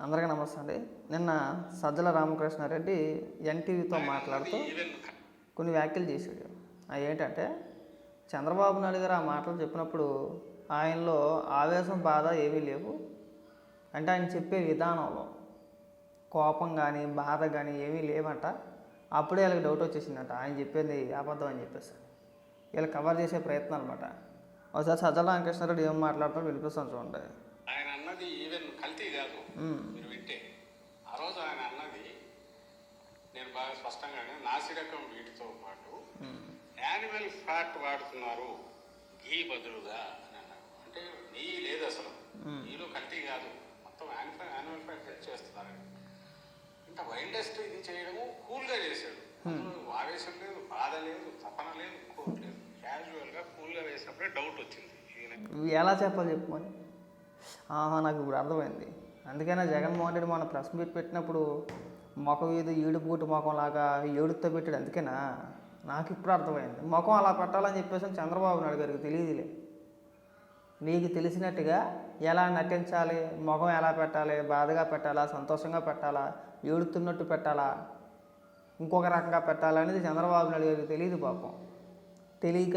అందరికీ నమస్తే అండి. నిన్న సజ్జల రామకృష్ణారెడ్డి ఎన్టీవీతో మాట్లాడుతూ కొన్ని వ్యాఖ్యలు చేశాడు. అవి ఏంటంటే చంద్రబాబు నాయుడు గారు ఆ మాటలు చెప్పినప్పుడు ఆయనలో ఆవేశం బాధ ఏమీ లేవు. అంటే ఆయన చెప్పే విధానంలో కోపం కానీ బాధ కానీ ఏమీ లేవంట. అప్పుడే వాళ్ళకి డౌట్ వచ్చేసిందంట. ఆయన చెప్పేది అబద్ధం అని చెప్పేసి. వీళ్ళు కవర్ చేసే ప్రయత్నం అనమాట ఒకసారి సజ్జల రామకృష్ణారెడ్డి ఏం మాట్లాడతాడో వినిపిస్తాను చూడండి ఆయన అన్నది ఈవెన్ కల్తీ కాదు మ్మ్. మీరు వింటే. ఆ రోజు ఆయన అన్నది నేను బాగా స్పష్టంగానే నాసిరకం వీటితో పాటు. యానిమల్ ఫ్యాట్ వాడుతున్నారు. ఘీ బదులుగా అని అన్నారు. అంటే నెయ్యి లేదు అసలు. నెయ్యిలో కల్తీ కాదు. మొత్తం యానిమల్ యానిమల్ ఫ్యాట్ సెట్ చేస్తున్నారు. ఇంకా వైల్డ్ డస్ట్ ఇది చేయడము కూల్గా చేశాడు. ఆవేశం లేదు బాధ లేదు తపన లేదు కోట్ లేదు. క్యాజువల్గా కూల్గా వేసినప్పుడే డౌట్ వచ్చింది. ఎలా చెప్పాలి చెప్పుకొని ఆహా నాకు ఇప్పుడు అర్థమైంది. అందుకనే జగన్మోహన్ రెడ్డి మన ప్రెస్ మీట్ పెట్టినప్పుడు ముఖం ఏదో ఏడుపుగుట్టు ముఖం లాగా ఏడుతో పెట్టాడు. అందుకేనా? నాకు ఇప్పుడు అర్థమైంది. ముఖం అలా పెట్టాలని చెప్పేసి చంద్రబాబు నాయుడు గారికి తెలియదులే. నీకు తెలిసినట్టుగా ఎలా నటించాలి ముఖం ఎలా పెట్టాలి బాధగా పెట్టాలా సంతోషంగా పెట్టాలా ఏడుతున్నట్టు పెట్టాలా ఇంకొక రకంగా పెట్టాలా అనేది చంద్రబాబు నాయుడు గారికి తెలియదు పాపం. తెలియక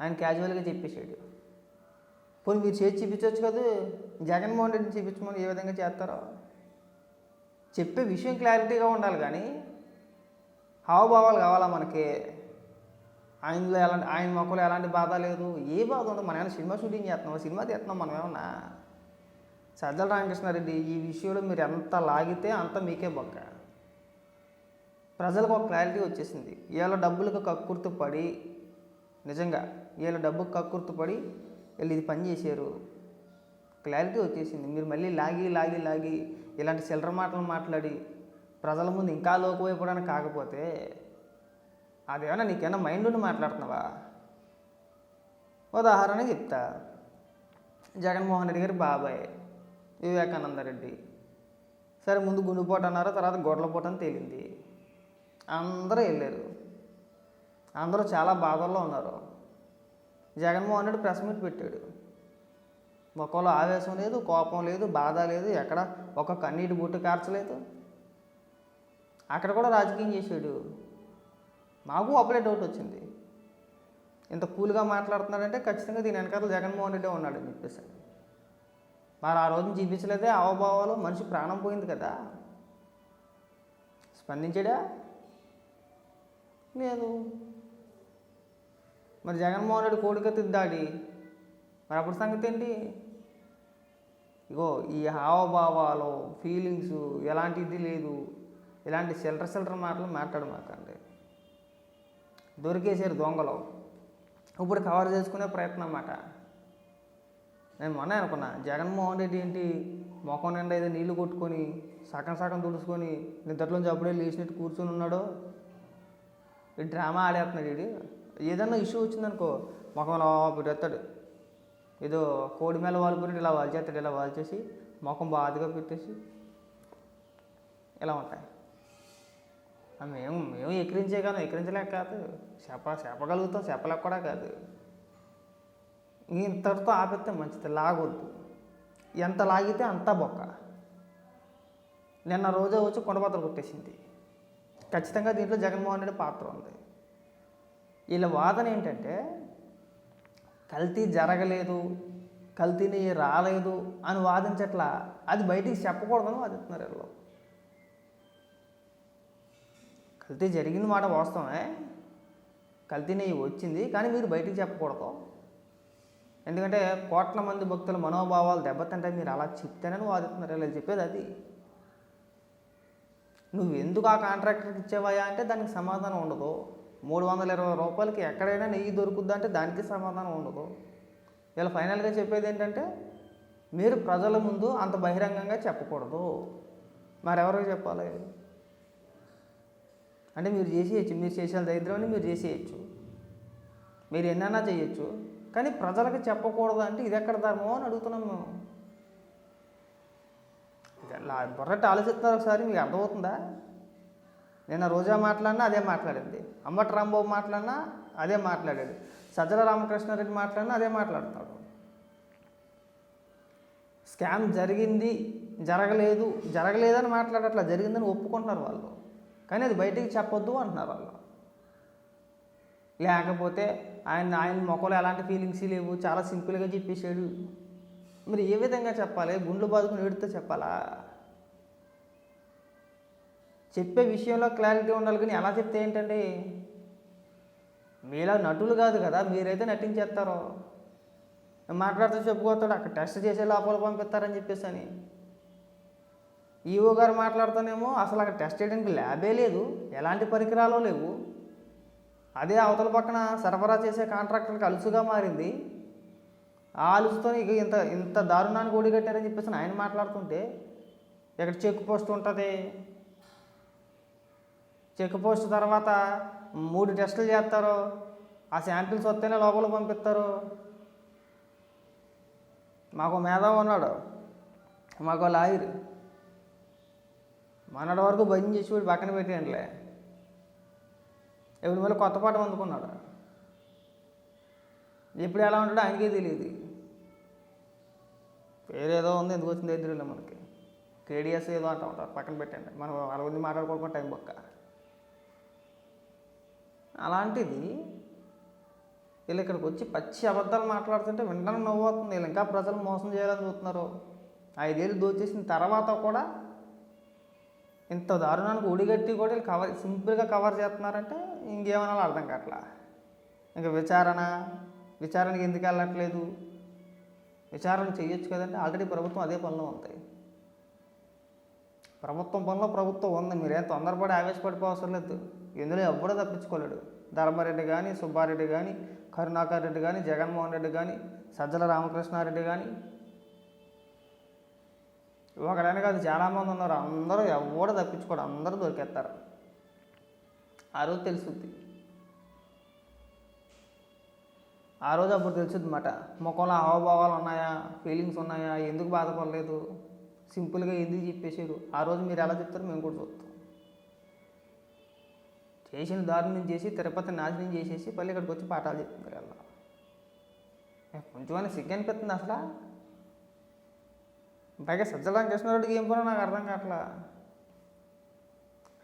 ఆయన క్యాజువల్గా చెప్పేశాడు. పోనీ మీరు చేసి చూపించవచ్చు కదా. జగన్మోహన్ రెడ్డిని చూపించమని ఏ విధంగా చేస్తారో. చెప్పే విషయం క్లారిటీగా ఉండాలి కానీ హావభావాలు కావాలా మనకి? ఆయనలో ఎలాంటి ఆయన మొక్కలో ఎలాంటి బాధ లేదు? ఏ బాధ ఉండదు మనం ఏమైనా సినిమా షూటింగ్ చేస్తున్నాం సినిమా తీస్తున్నాం మనం ఏమన్నా? సజ్జల రామకృష్ణారెడ్డి ఈ విషయంలో మీరు ఎంత లాగితే అంత మీకే బొక్క. ప్రజలకు ఒక క్లారిటీ వచ్చేసింది. వీళ్ళ డబ్బులకు కక్కుర్తు పడి నిజంగా వీళ్ళ డబ్బుకు కక్కుర్తు పడి వీళ్ళు ఇది పని చేశారు. క్లారిటీ వచ్చేసింది. మీరు మళ్ళీ లాగి లాగి లాగి ఇలాంటి చిల్లర మాటలు మాట్లాడి ప్రజల ముందు ఇంకా లోకువైపోవడానికి కాకపోతే అదేమన్నా నీకేమన్నా మైండ్ ఉండి మాట్లాడుతున్నావా? ఉదాహరణ చెప్తా. జగన్మోహన్ రెడ్డి గారి బాబాయ్ వివేకానంద రెడ్డి. సరే ముందు గుండెపోటు అన్నారు తర్వాత గొడ్లపోటు అని తేలింది. అందరూ వెళ్ళారు. అందరూ చాలా బాధల్లో ఉన్నారు. జగన్మోహన్ రెడ్డి ప్రెస్ మీట్ పెట్టాడు. మొక్కలో ఆవేశం లేదు కోపం లేదు బాధ లేదు ఎక్కడ ఒక కన్నీటి బుట్టు కార్చలేదు. అక్కడ కూడా రాజకీయం చేశాడు. మాకు అప్పుడే డౌట్ వచ్చింది. ఇంత కూల్గా మాట్లాడుతున్నాడంటే ఖచ్చితంగా దీని వెనకాల జగన్మోహన్ రెడ్డి ఉన్నాడు అని చెప్పేసి. మరి ఆ రోజున చూపించలేదే అవభావాలు మనిషి ప్రాణం పోయింది కదా. స్పందించాడా? లేదు. మరి జగన్మోహన్ రెడ్డి కోడికత్తి మరి అప్పుడు సంగతి ఏంటి? ఇగో ఈ హావభావాలు ఫీలింగ్స్ ఎలాంటిది లేదు. ఇలాంటి చిల్లర చిల్లర మాటలు మాట్లాడమాకండి దొరికేసారు దొంగలు. ఇప్పుడు కవర్ చేసుకునే ప్రయత్నం అన్నమాట. నేను మొన్న అనుకున్నా జగన్మోహన్ రెడ్డి ఏంటి? మొఖం నిండా ఏదో నీళ్ళు కొట్టుకొని సగం సగం తుడుచుకొని నిద్రలోంచి అప్పుడే లేచినట్టు కూర్చొని ఉన్నాడో? ఈ డ్రామా ఆడేస్తున్నాడు వీడు. ఏదన్నా ఇష్యూ వచ్చిందనుకో ముఖంలో పెట్టేస్తాడు ఏదో కోడి మేళ వాళ్ళు ఇలా వాల్చేస్తాడు చేస్తాడు ఇలా వాల్చేసి ముఖం బాధగా పెట్టేసి ఇలా ఉంటాయి. మేము మేము ఎక్కిరించే కాదు ఎక్కిరించలేక కాదు. చెప్ప చెప్పగలుగుతాం చెప్పలేక కూడా కాదు. ఇంతటితో ఆపితే మంచిది లాగొద్దు. ఎంత లాగితే అంత బొక్క. నిన్న రోజే వచ్చి కొండపాత్ర కొట్టేసింది. ఖచ్చితంగా దీంట్లో జగన్మోహన్ రెడ్డి పాత్ర ఉంది. వీళ్ళ వాదన ఏంటంటే కల్తీ జరగలేదు కల్తీని రాలేదు అని వాదించట్లా. అది బయటికి చెప్పకూడదని వాదిస్తున్నారు వీళ్ళు. కల్తీ జరిగింది మాట వాస్తవమే. కల్తీ నెయ్యి వచ్చింది కానీ మీరు బయటికి చెప్పకూడదు. ఎందుకంటే కోట్ల మంది భక్తుల మనోభావాలు దెబ్బతింటే మీరు అలా చెప్తేనని వాదిస్తున్నారు ఇలా చెప్పేది అది. నువ్వు ఎందుకు ఆ కాంట్రాక్టర్కి ఇచ్చేవాయా అంటే దానికి సమాధానం ఉండదు. మూడు వందల ఇరవై రూపాయలకి ఎక్కడైనా నెయ్యి దొరుకుద్ది అంటే దానికి సమాధానం ఉండదు. ఇలా ఫైనల్గా చెప్పేది ఏంటంటే మీరు ప్రజల ముందు అంత బహిరంగంగా చెప్పకూడదు. మరెవరికి చెప్పాలి? అంటే మీరు చేసేయచ్చు మీరు చేసే దరిద్రమని మీరు చేసేయచ్చు. మీరు ఎన్నైనా చేయొచ్చు. కానీ ప్రజలకు చెప్పకూడదు అంటే ఇది ఎక్కడ ధర్మం అని అడుగుతున్నాం మేము. ఇది ఆలోచిస్తున్నారు ఒకసారి మీకు అర్థమవుతుందా? నిన్న రోజా మాట్లాడినా అదే మాట్లాడింది. అమ్మటి రాంబాబు మాట్లాడినా అదే మాట్లాడాడు. సజ్జల రామకృష్ణారెడ్డి మాట్లాడినా అదే మాట్లాడతాడు స్కామ్ జరిగింది జరగలేదు జరగలేదని మాట్లాడట్లా జరిగిందని ఒప్పుకుంటున్నారు వాళ్ళు. కానీ అది బయటికి చెప్పొద్దు అంటున్నారు వాళ్ళు. లేకపోతే ఆయన ఆయన మొక్కలో ఎలాంటి ఫీలింగ్స్ లేవు చాలా సింపుల్గా చెప్పేశాడు. మరి ఏ విధంగా చెప్పాలి? గుండ్లు బాదుకుని ఏడితే చెప్పాలా? చెప్పే విషయంలో క్లారిటీ ఉండాలి కానీ ఎలా చెప్తే ఏంటండి? మీలా నటులు కాదు కదా మీరైతే నటించేస్తారో. మాట్లాడుతూ చెప్పుకోతాడు అక్కడ టెస్ట్ చేసే లోపల పంపిస్తారని చెప్పేసి అని ఈఓ గారు మాట్లాడుతానేమో అసలు అక్కడ టెస్ట్ చేయడానికి ల్యాబే లేదు ఎలాంటి పరికరాలు లేవు. అదే అవతల పక్కన సరఫరా చేసే కాంట్రాక్టర్కి అలుసుగా మారింది. ఆ అలుసుతో ఇక ఇంత ఇంత దారుణానికి ఓడిగట్టారని చెప్పేసి ఆయన మాట్లాడుతుంటే ఇక్కడ చెక్ పోస్ట్ ఉంటుంది. చెక్ పోస్ట్ తర్వాత మూడు టెస్టులు చేస్తారు. ఆ శాంపిల్స్ వస్తేనే లోపల పంపిస్తారు. మాకు మేధావ్ ఉన్నాడు. మాకు లాయర్. మొన్నటి వరకు భయం చేసి వీడు పక్కన పెట్టేయండిలే ఎవరి మీద కొత్త పాట అందుకున్నాడు. ఎప్పుడు ఎలా ఉంటాడో ఆయనకే తెలియదు. పేరేదో ఉంది ఎందుకు వచ్చింది ఎదురులే మనకి. కేడిఎస్ ఏదో అంటూ ఉంటారు పక్కన పెట్టండి. మనం వాళ్ళ గురించి మాట్లాడుకోవడం టైం పక్క. అలాంటిది వీళ్ళు ఇక్కడికి వచ్చి పచ్చి అబద్ధాలు మాట్లాడుతుంటే వింటాను నవ్వు అవుతుంది వీళ్ళు ఇంకా ప్రజలు మోసం చేయాలని చూస్తున్నారు. ఐదేళ్ళు దోచేసిన తర్వాత కూడా ఇంత దారుణానికి ఒడిగట్టి కూడా వీళ్ళు కవర్ సింపుల్గా కవర్ చేస్తున్నారంటే ఇంకేమనాలో అర్థం కావట్లా? ఇంకా విచారణ విచారణకి ఎందుకు వెళ్ళట్లేదు? విచారణ చేయొచ్చు కదండి. ఆల్రెడీ ప్రభుత్వం అదే పనిలో ఉంది. ప్రభుత్వం పనిలో ప్రభుత్వం ఉంది. మీరేం తొందరపడి ఆవేశపడిపోవసరం లేదు. ఇందులో ఎవ్వడూ తప్పించుకోలేడు. ధర్మారెడ్డి కానీ సుబ్బారెడ్డి కానీ కరుణాకర్ రెడ్డి కానీ జగన్మోహన్ రెడ్డి కానీ సజ్జల రామకృష్ణారెడ్డి కానీ ఒకడని కాదు చాలామంది ఉన్నారు. అందరూ ఎవడు తప్పించుకోడు. అందరూ దొరికేస్తారు. ఆ రోజు తెలుసుద్ది. ఆ రోజు అప్పుడు తెలుసుద్ది మాట ముఖంలో హావభావాలు ఉన్నాయా? ఫీలింగ్స్ ఉన్నాయా? ఎందుకు బాధపడలేదు? సింపుల్గా ఎందుకు చెప్పేసారు ఆ రోజు మీరు ఎలా చెప్తారో మేము కూడా చూస్తాం. చేసిన దారుణం చేసి తిరుపతి నాశనం చేసేసి మళ్ళీ ఇక్కడికి వచ్చి పాఠాలు చెప్తున్నారు అలా. కొంచెమైనా సిగ్గు అనిపిస్తుంది అసలు? పైగా సజ్జలం కృష్ణారెడ్డికి ఏం పోనో నాకు అర్థం కావట్లా.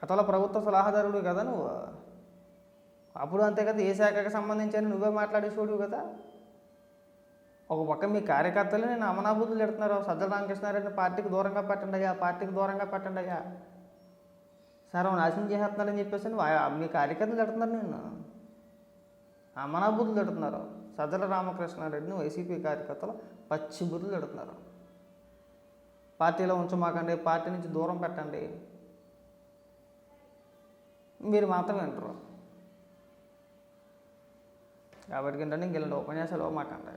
గతంలో ప్రభుత్వ సలహాదారుడు కదా నువ్వు? అప్పుడు అంతే కదా ఏ శాఖకు సంబంధించి నువ్వే మాట్లాడేసోడు కదా? ఒక పక్క మీ కార్యకర్తలు నేను అమనాభూతులు పెడుతున్నారు సజ్జల రామకృష్ణారెడ్డిని పార్టీకి దూరంగా పెట్టండి అయ్యా పార్టీకి దూరంగా పెట్టండి అయ్యా నాశనం చేసేస్తున్నారని చెప్పేసి మీ కార్యకర్తలు తిడుతున్నారు నేను అమనాబుద్ధులు పెడుతున్నారు సజ్జల రామకృష్ణారెడ్డిని వైసీపీ కార్యకర్తలు పచ్చి బుద్ధులు పెడుతున్నారు పార్టీలో ఉంచమాకండి పార్టీ నుంచి దూరం పెట్టండి. మీరు మాత్రం వింటారు. కాబట్టి ఏంటంటే ఇంకెళ్ళండి ఉపన్యాసాలు మాకండి